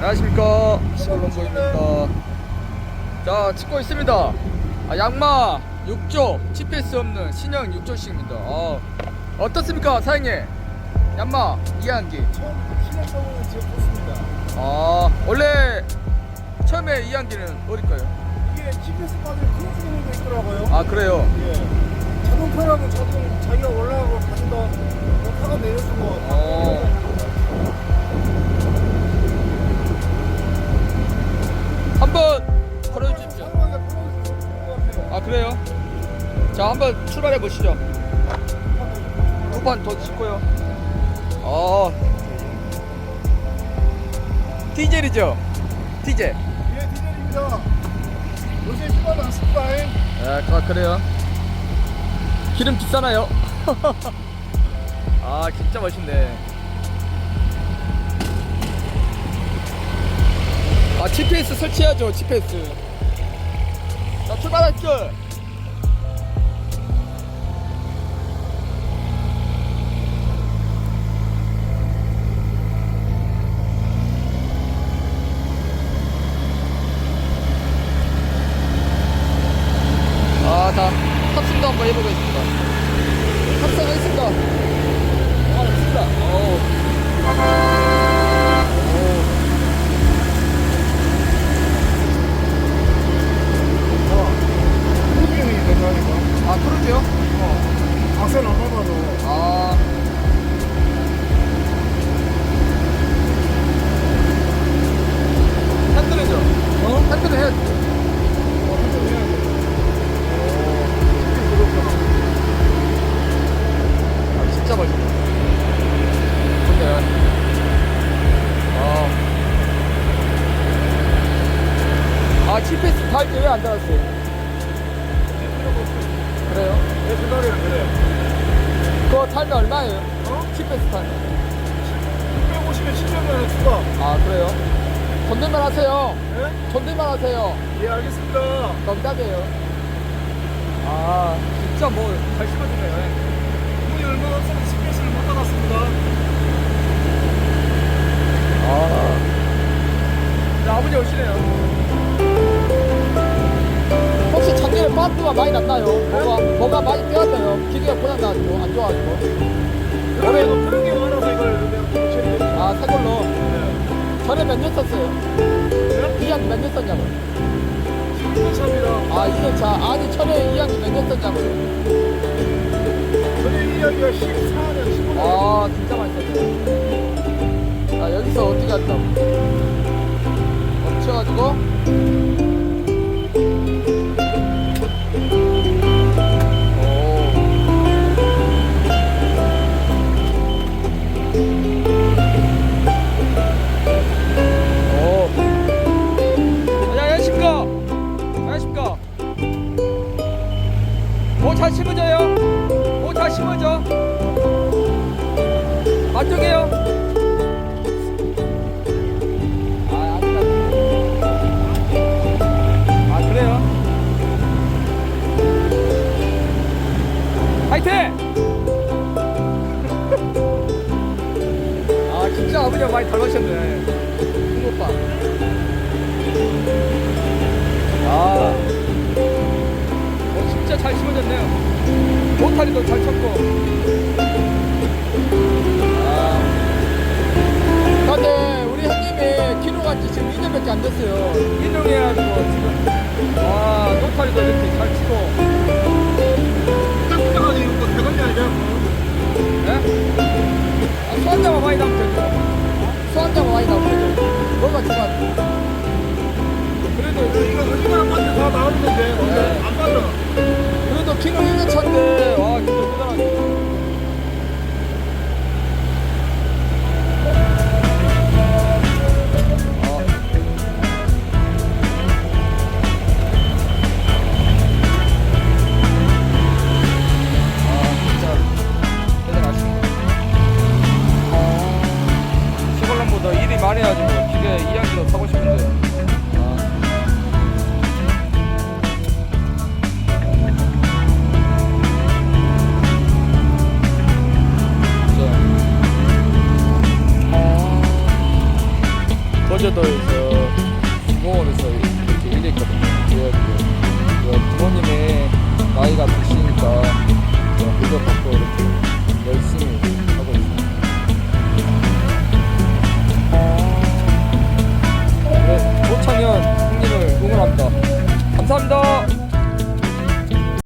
안녕하십니까 시골롱보입니다 자 찍고 있습니다 아, 양마 6조 GPS 없는 신형 6조씩입니다 아, 어떻습니까 사장님 양마 이한기 처음 시력적으로 지금 좋습니다. 아 원래 처음에 이한기는 거예요? 이게 GPS 빠질 크루즈 기능도 있더라고요. 아 그래요 예. 자동 편하고 자동 자기가 올라가고 간다. 뭐 타가 내려주고. 어. 자 한번 출발해 보시죠 두판더 싣고요 어 디젤이죠? 디젤 예, 디젤입니다. 요새 휴가 많습니다. 아 그- 그래요 기름 비싸나요? 아 진짜 멋있네 아 GPS 설치해야죠 GPS 자 출발할게 아, 자, 탑승도 한번 해보겠습니다. 탑승하겠습니다. 아, 좋습니다. 오. 크루즈 기능이 된다니까. 아, 크루즈요? 어. 악셀 안 밟아도. 아. 핸들이죠? 어? 핸들을 해야지. 어, 핸들 해야 돼. 아, 진짜 멋있네. 좋네요. 아. 아, GPS 달때 왜안 달았어요? 그래요? 내 생각에는 그래. 그거 달면 얼마예요? 어? GPS 달면? 650에 700원에 추가. 아, 그래요? 존댓말 하세요. 예? 존댓말 하세요. 예, 알겠습니다. 농담이에요. 아, 진짜 뭐, 잘 씹어주네요. 돈이 얼마 없어서 GPS를 못 받았습니다. 아. 자, 아버지 오시네요. 빠트가 많이 났나요? 뭐가, 뭐가 많이 빼왔나요? 기계가 고장나가지고, 안 좋아가지고. 올해 그런 게 많아서 이걸 내가 고쳐야 돼. 아, 새 걸로. 전에 몇 년 썼어요? 네? 2학기 몇 년 썼냐고요? 지금 차입니다. 아, 2년 차. 아니, 전에 2학기 몇 년 썼냐고요? 전에 이야기가 14년, 15년. 아, 진짜 많이 썼네. 아, 여기서 어떻게 한다고? 멈춰가지고. 뭐잘 심어져요? 뭐잘 심어져? 만족해요? 아. 아, 그래요? 화이팅! 아, 진짜 아버지가 많이 닮으셨네. 큰 오빠. 아, 어, 진짜 잘 심어졌네요. 로타리도 잘 쳤고. 아. 근데 우리 형님이 키로 간지 지금 2년밖에 안 됐어요. 1년 해가지고 지금 와 노타리도 이렇게 잘 치고 딱딱하게 이거 대관이 아니라. 예? 아, 수한자만 많이 나면 되죠. 수한자만 많이 나면 되죠. 뭐가 중요한 어디가 안 맞는 다 나오는데, 원래 네. 안 맞아. 그래도 키로 1년 차인데 와 진짜 대단하네. 아. 아 많이 해가지고 거제